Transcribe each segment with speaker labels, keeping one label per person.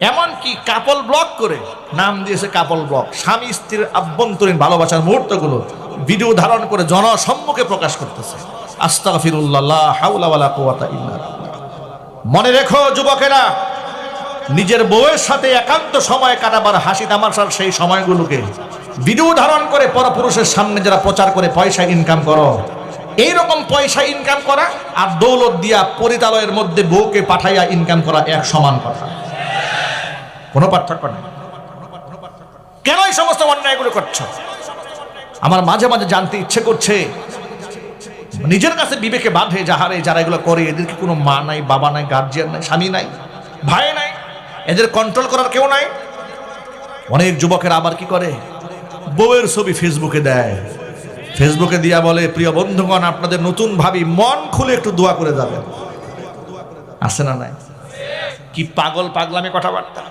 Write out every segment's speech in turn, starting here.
Speaker 1: এমনকি কাপল ব্লক করে নাম দিয়েছে কাপল ব্লক স্বামী স্ত্রীর আভ্যন্তরীণ ভালোবাসার মুহূর্তগুলো ভিডিও ধারণ করে জনসম্মুখে প্রকাশ করতেছে। মনে রেখো যুবকেরা, নিজের বউয়ের সাথে একান্ত সময় কাটাবার হাসি তামাশার সেই সময়গুলোকে ভিডিও ধারণ করে পরপুরুষের সামনে যারা প্রচার করে পয়সা ইনকাম করো। এই রকম পয়সা ইনকাম করা আর দৌলত দিয়া পরিতালয়ের মধ্যে বউকে পাঠাইয়া ইনকাম করা এক সমান কথা। কোনো পার্থক্য নেই। কেন এই সমস্ত অন্যায়গুলো করছ? আমার মাঝে মাঝে জানতে ইচ্ছে করছে, নিজের কাছে বিবেকে বাঁধে যাহারে যারা এগুলো করে, এদেরকে কোনো মা নাই, বাবা নাই গার্জিয়ান নাই, স্বামী নাই, ভাই নাই, এদের কন্ট্রোল করার কেউ নাই। অনেক যুবকের আবার কি করে? বউয়ের ছবি ফেসবুকে দেয়। ফেসবুকে দিয়া বলে, প্রিয় বন্ধুগণ, আপনাদের নতুন ভাবি মন খুলে একটু দোয়া করে যাবেন। আছে না নাই? কি পাগল পাগলামি কথাবার্তা?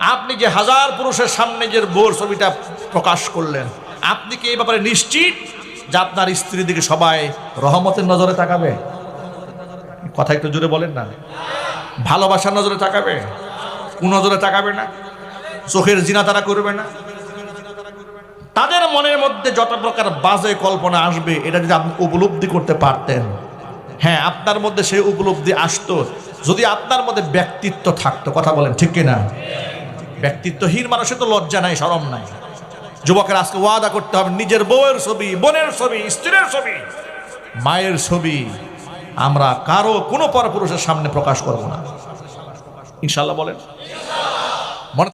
Speaker 1: আপনি যে হাজার পুরুষের সামনে যে বউর ছবিটা প্রকাশ করলেন, আপনি কি এই ব্যাপারে নিশ্চিত যে আপনার স্ত্রীর দিকে সবাই রহমতের নজরে তাকাবে? কথা একটু জোরে বলেন না। ভালোবাসার নজরে তাকাবে? কোন নজরে তাকাবে না? চোখের জিনা তারা করবে না? তাদের মনের মধ্যে যত প্রকার বাজে কল্পনা আসবে, এটা যদি আপনি উপলব্ধি করতে পারতেন। হ্যাঁ আপনার মধ্যে সেই উপলব্ধি আসতো। যদি আপনার মধ্যে ব্যক্তিত্ব থাকতো, কথা বলেন, ঠিক কিনা? ব্যক্তিত্বহীন মানুষের তো লজ্জা নাই সরম নাই। যুবকের আজকে ওয়াদা করতে হবে, নিজের বউয়ের ছবি, বোনের ছবি, স্ত্রীর ছবি। মায়ের ছবি আমরা কারও কোনো পরপুরুষের সামনে প্রকাশ করব না। ইনশাল্লাহ বলেন।